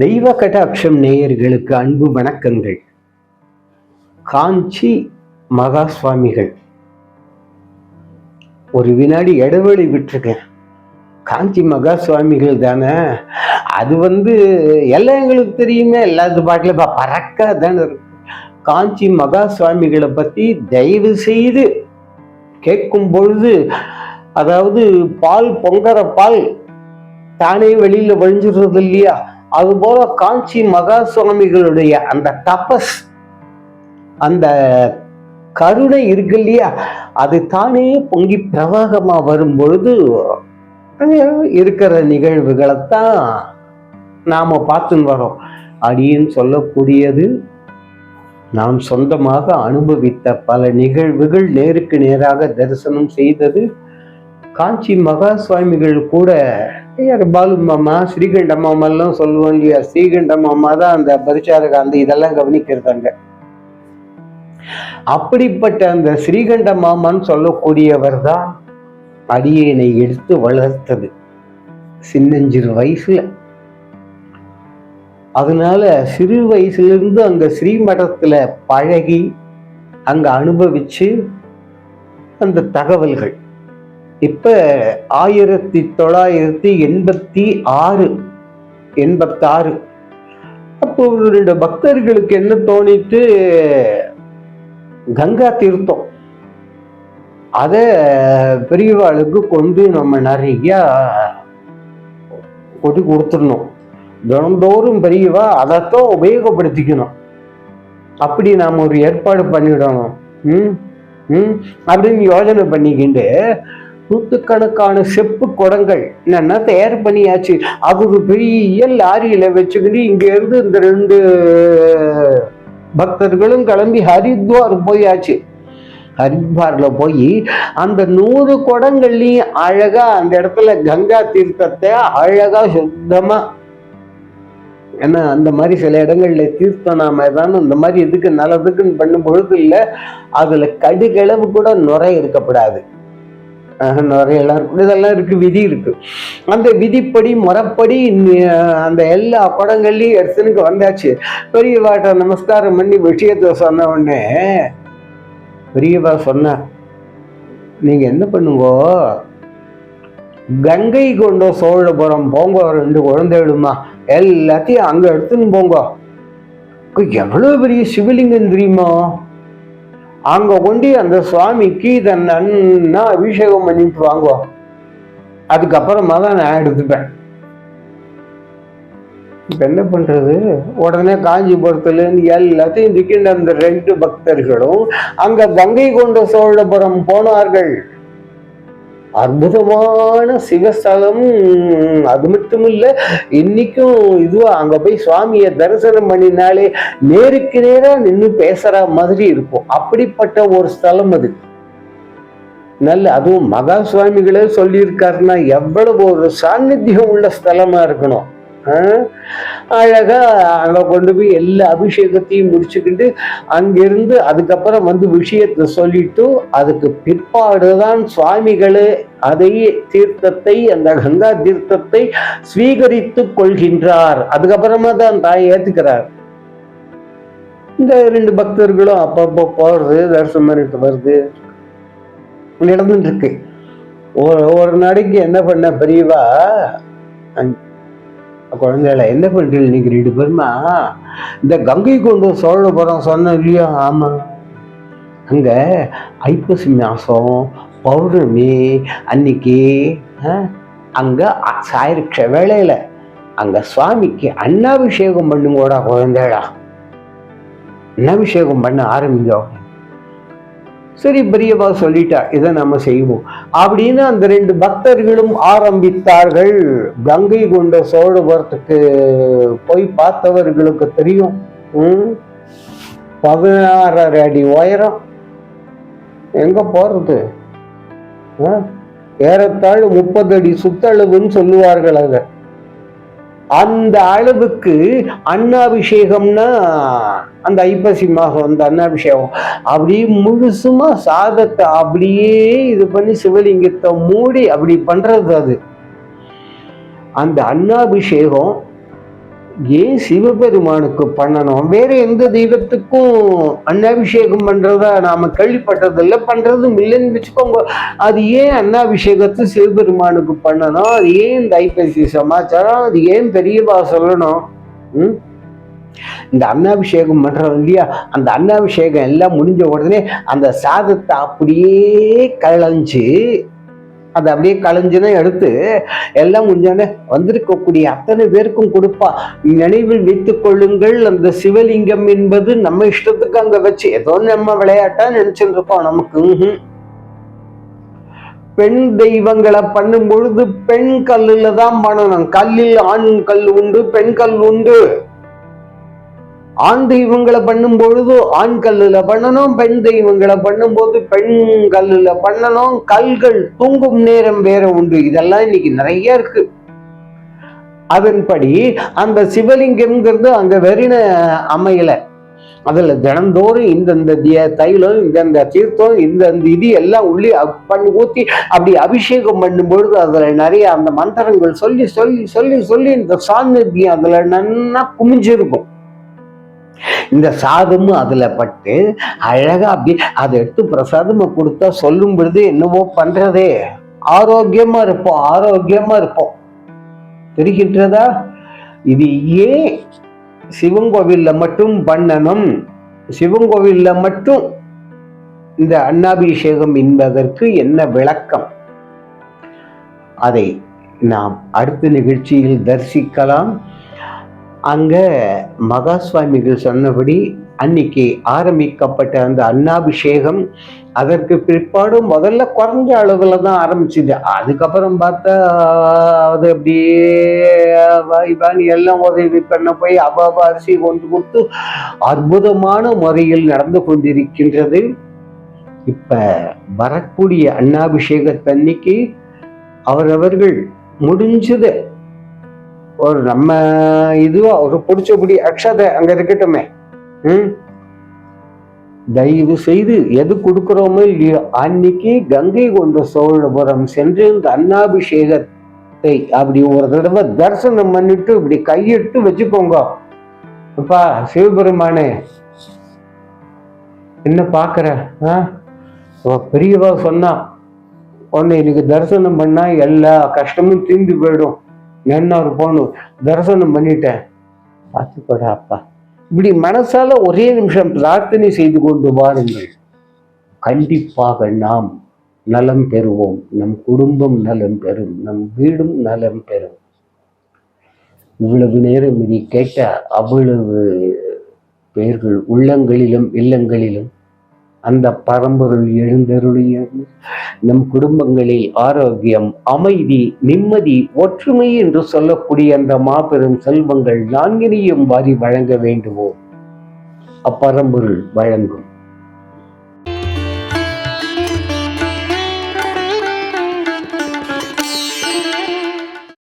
தெய்வ கடாட்சம் நேயர்களுக்கு அன்பு வணக்கங்கள். காஞ்சி மகா சுவாமிகள் ஒரு வினாடி இடைவெளி விட்டுருக்கேன். காஞ்சி மகா சுவாமிகள் தானே? அது வந்து எல்லாம் எங்களுக்கு தெரியுமே எல்லாத்து பாட்டில் பறக்க தானே இருக்கு. காஞ்சி மகா சுவாமிகளை பற்றி தயவு செய்து கேட்கும் பொழுது அதாவது பால் பொங்கற பால் தானே வெளியில் வழிஞ்சிடுறது இல்லையா? அதுபோல காஞ்சி மகா சுவாமிகளுடைய அந்த தபஸ் அந்த கருணை இருக்கு இல்லையா? அது தானே பொங்கி பிரவாகமா வரும் பொழுது இருக்கிற நிகழ்வுகளைத்தான் நாம பார்த்துன்னு வரோம். அப்படின்னு சொல்லக்கூடியது நாம் சொந்தமாக அனுபவித்த பல நிகழ்வுகள் நேருக்கு நேராக தரிசனம் செய்தது காஞ்சி மகா சுவாமிகள் கூட யார் பாலு மாமா ஸ்ரீகண்ட மாமாலாம் சொல்லுவோம் இல்லையா? ஸ்ரீகண்ட மாமா தான் அந்த பரிசாரக அந்த இதெல்லாம் கவனிக்கிறதாங்க. அப்படிப்பட்ட அந்த ஸ்ரீகண்ட மாமான்னு சொல்லக்கூடியவர் தான் அடியேனை எடுத்து வளர்த்தது. சின்னஞ்சிறு வயசுல. அதனால சிறு வயசுலேருந்து அங்க ஸ்ரீமடத்துல பழகி அங்க அனுபவிச்சு அந்த தகவல்கள். இப்போ ஆயிரத்தி தொள்ளாயிரத்தி எண்பத்தி ஆறு எண்பத்தாறு. அப்போ ஒரு ரெண்டு பக்தர்களுக்கு என்ன தோணிட்டு கங்கா தீர்த்தம். அதை பெரியவாளுக்கு கொண்டு நம்ம நிறைய கொட்டி கொடுத்துடணும். தினந்தோறும் பெரியவா அதைத்தான் உபயோகப்படுத்திக்கணும். அப்படி நாம் ஒரு ஏற்பாடு பண்ணிடணும். ம்? ம்? அப்படின்னு யோசனை பண்ணிக்கிண்டு நூற்றுக்கணக்கான செப்பு குடங்கள் என்னன்னா தயார் பண்ணியாச்சு? அது ஒரு பெரிய லாரியில வச்சுக்கிட்டு இங்க இருந்து இந்த ரெண்டு பக்தர்களும் கிளம்பி ஹரித்வார் போயாச்சு. ஹரித்வார்ல போய் அந்த நூறு குடங்கள்லையும் அழகா அந்த இடத்துல கங்கா தீர்த்தத்தை அழகா சுத்தமா ஏன்னா அந்த மாதிரி சில இடங்கள்ல தீர்த்தம் நாம இந்த மாதிரி எதுக்கு நல்லதுக்குன்னு பண்ணும் பொழுது இல்லை அதுல கடுகளவு கூட நுரை இருக்கப்படாது. நுரையெல்லாம் இருக்கு இதெல்லாம் இருக்குது விதி இருக்குது அந்த விதிப்படி முறப்படி அந்த எல்லா படங்கள்லையும் எடுத்துனுக்கு வந்தாச்சு. பெரியவாட்ட நமஸ்காரம் பண்ணி விஷயத்தை சொன்ன உடனே பெரியவா சொன்ன நீங்கள் என்ன பண்ணுங்கோ? கங்கை கொண்டோ சோழபுரம் போங்க ரெண்டு குழந்தைகளுமா எல்லாத்தையும் அங்கே எடுத்துன்னு போங்க. எவ்வளோ பெரிய சிவலிங்கம் தெரியுமா? அங்கே கொண்டு அந்த சுவாமிக்கு இதை நன்னா அபிஷேகம் பண்ணிட்டு வாங்குவோம் அதுக்கப்புறமா தான் நான் எடுத்துப்பேன். இப்போ என்ன பண்ணுறது உடனே காஞ்சிபுரத்துலேருந்து எல்லாத்தையும் திக்கின்ற அந்த ரெண்டு பக்தர்களும் அங்கே கங்கை கொண்ட சோழபுரம் போனார்கள். அற்புதமான சிவஸ்தலம். அது மட்டும் இல்லை இன்னைக்கும் இதுவா அங்க போய் சுவாமியை தரிசனம் பண்ணினாலே நேருக்கு நேராக நின்று பேசுற மாதிரி இருக்கும். அப்படிப்பட்ட ஒரு ஸ்தலம் அது. நல்ல அதுவும் மகா சுவாமிகளே சொல்லியிருக்காருன்னா எவ்வளவு ஒரு சாநித்தியம் உள்ள ஸ்தலமா இருக்கணும். அழகா அங்க கொண்டு போய் எல்லா அபிஷேகத்தையும் முடிச்சுக்கிட்டு அங்கிருந்து அதுக்கப்புறம் வந்து விஷயத்தை சொல்லிட்டு அதுக்கு பிற்பாடுதான் சுவாமிகளே அதை தீர்த்தத்தை அந்த கங்கா தீர்த்தத்தை ஸ்வீகரித்து கொள்கின்றார். அதுக்கப்புறமா தான் தாய் ஏத்துக்கிறார். இந்த ரெண்டு பக்தர்களும் அப்பப்போ போறது தரிசனம் பண்ணிட்டு வருது நடந்துட்டு இருக்கு. ஒரு ஒரு நாளைக்கு என்ன பண்ண பெரியவா குழந்தைகள என்ன பண்ணுறீங்க நீங்க ரெண்டு பேருமா இந்த கங்கை கொண்டு சோழபுரம் சொன்ன இல்லையா? ஆமா. அங்கே ஐப்பசி மாதம் பௌர்ணமி அன்னைக்கு அங்கே சாயிருக்ஷ வேளையில் அங்கே சுவாமிக்கு அன்னாபிஷேகம் பண்ணுங்கோடா குழந்தைகளா. அன்னாபிஷேகம் பண்ண ஆரம்பிங்க சரி பெரியவா சொல்லிட்டா இதை நம்ம செய்வோம். அப்படின்னு அந்த ரெண்டு பக்தர்களும் ஆரம்பித்தார்கள். கங்கை கொண்ட சோழபுரத்துக்கு போய் பார்த்தவர்களுக்கு தெரியும். பதினாறரை அடி உயரம். எங்க போறது? ஏறத்தாழ் முப்பது அடி சுத்தளவுன்னு சொல்லுவார்கள் அதை அந்த அளவுக்கு அண்ணாபிஷேகம்னா அந்த ஐப்பசி மாதம் அந்த அன்னாபிஷேகம். அப்படியே முழுசுமா சாதத்தை அப்படியே இது பண்ணி சிவலிங்கத்தை மூடி அப்படி பண்றது அது. அந்த அன்னாபிஷேகம் ஏன் சிவபெருமானுக்கு பண்ணணும்? வேற எந்த தெய்வத்துக்கும் அன்னாபிஷேகம் பண்றதா நாம கேள்விப்பட்டதில்ல. பண்றதும் இல்லைன்னு வச்சுக்கோங்க. அது ஏன் அன்னாபிஷேகத்தை சிவபெருமானுக்கு பண்ணணும்? அது ஏன் இந்த ஐப்பசி சமாச்சாரம்? அது ஏன் பெரியவா சொல்லணும்? ம்? இந்த அன்னாபிஷேகம் பண்றோம் இல்லையா? அந்த அன்னாபிஷேகம் எல்லாம் முடிஞ்ச உடனே அந்த சாதத்தை அப்படியே களைஞ்சு அதை அப்படியே களைஞ்சுனா எடுத்து எல்லாம் முடிஞ்சோடனே வந்திருக்கக்கூடிய அத்தனை பேருக்கும் கொடுப்பா. நினைவில் வைத்து கொள்ளுங்கள் அந்த சிவலிங்கம் என்பது நம்ம இஷ்டத்துக்கு அங்க வச்சு ஏதோ நம்ம விளையாட்டா நினைச்சிட்டு நமக்கு. பெண் தெய்வங்களை பண்ணும் பொழுது பெண் கல்லுல தான் பண்ணணும் கல்லில் ஆண் கல் உண்டு பெண் கல் உண்டு. ஆண் தெய்வங்களை பண்ணும் பொழுது ஆண் கல்லுல பண்ணணும் பெண் தெய்வங்களை பண்ணும்போது பெண் கல்லுல பண்ணணும். கல்கள் தூங்கும் நேரம் வேற உண்டு. இதெல்லாம் இன்னைக்கு நிறைய இருக்கு. அதன்படி அந்த சிவலிங்கம்ங்கிறது அங்க வெறின அமையல. அதில் தினந்தோறும் இந்தந்த திய- தைலம் இந்தந்த தீர்த்தம் இந்தந்த இது எல்லாம் உள்ளே பண்ணி ஊற்றி அப்படி அபிஷேகம் பண்ணும் பொழுது நிறைய அந்த மந்திரங்கள் சொல்லி சொல்லி சொல்லி சொல்லி இந்த சாநித்தியம் அதில் நன்னா குமிஞ்சிருக்கும். இந்த சாதமும் அதுல பட்டு அழகா அப்படி அதை எடுத்து பிரசாதமா கொடுத்தா சொல்லும் பொழுது என்னவோ பண்றதே. ஆரோக்கியமா இருப்போம் ஆரோக்கியமா இருப்போம். தெரிகின்றதா? இது ஏன் சிவன் கோவில்ல மட்டும் பண்ணணும். சிவன் கோவில்ல மட்டும் இந்த அன்னாபிஷேகம் என்பதற்கு என்ன விளக்கம்? அதை நாம் அடுத்த நிகழ்ச்சியில் தரிசிக்கலாம். அங்கே மகா சுவாமிகள் சொன்னபடி அன்னைக்கு ஆரம்பிக்கப்பட்ட அந்த அன்னாபிஷேகம் அதற்கு பிற்பாடு முதல்ல குறைஞ்ச அளவில் தான் ஆரம்பிச்சுது. அதுக்கப்புறம் பார்த்தா அது அப்படியே எல்லாம் உதவி பண்ண போய் அபாப அரிசி கொண்டு கொடுத்து அற்புதமான முறையில் நடந்து கொண்டிருக்கின்றது. இப்போ வரக்கூடிய அன்னாபிஷேகத்தன்னைக்கு அவரவர்கள் முடிஞ்சது. ஒரு நம்ம இதுவா ஒரு பிடிச்சபடி அக்ஷதை அங்க இருக்கட்டுமே. ம்? தயவு செய்து எது கொடுக்கிறோமோ இல்லையோ அன்னைக்கு கங்கை கொண்ட சோழபுரம் சென்று இந்த அன்னாபிஷேகத்தை அப்படி ஒரு தடவை தரிசனம் பண்ணிட்டு இப்படி கையிட்டு வச்சுக்கோங்க. அப்பா சிவபெருமானே என்ன பாக்குற ஆ? பெரியவா சொன்னா உன்னை இன்னைக்கு தரிசனம் பண்ணா எல்லா கஷ்டமும் தீர்ந்து போயிடும். நன்னார் போகணும் தரிசனம் பண்ணிட்டேன். பார்த்துக்கோடா அப்பா. இப்படி மனசால ஒரே நிமிஷம் பிரார்த்தனை செய்து கொண்டு வாருங்கள். கண்டிப்பாக நாம் நலம் பெறுவோம். நம் குடும்பம் நலம் பெறும். நம் வீடும் நலம் பெறும். இவ்வளவு நேரம் இனி கேட்ட அவ்வளவு பேர்கள் உள்ளங்களிலும் இல்லங்களிலும் அந்த பரம்பொருள் எழுந்தருளியது. நம் குடும்பங்களில் ஆரோக்கியம் அமைதி நிம்மதி ஒற்றுமை என்று சொல்லக்கூடிய அந்த மாபெரும் செல்வங்கள் நான்கினையும் வாரி வழங்க வேண்டுவோம் அப்பரம்பொருள் வழங்கும்.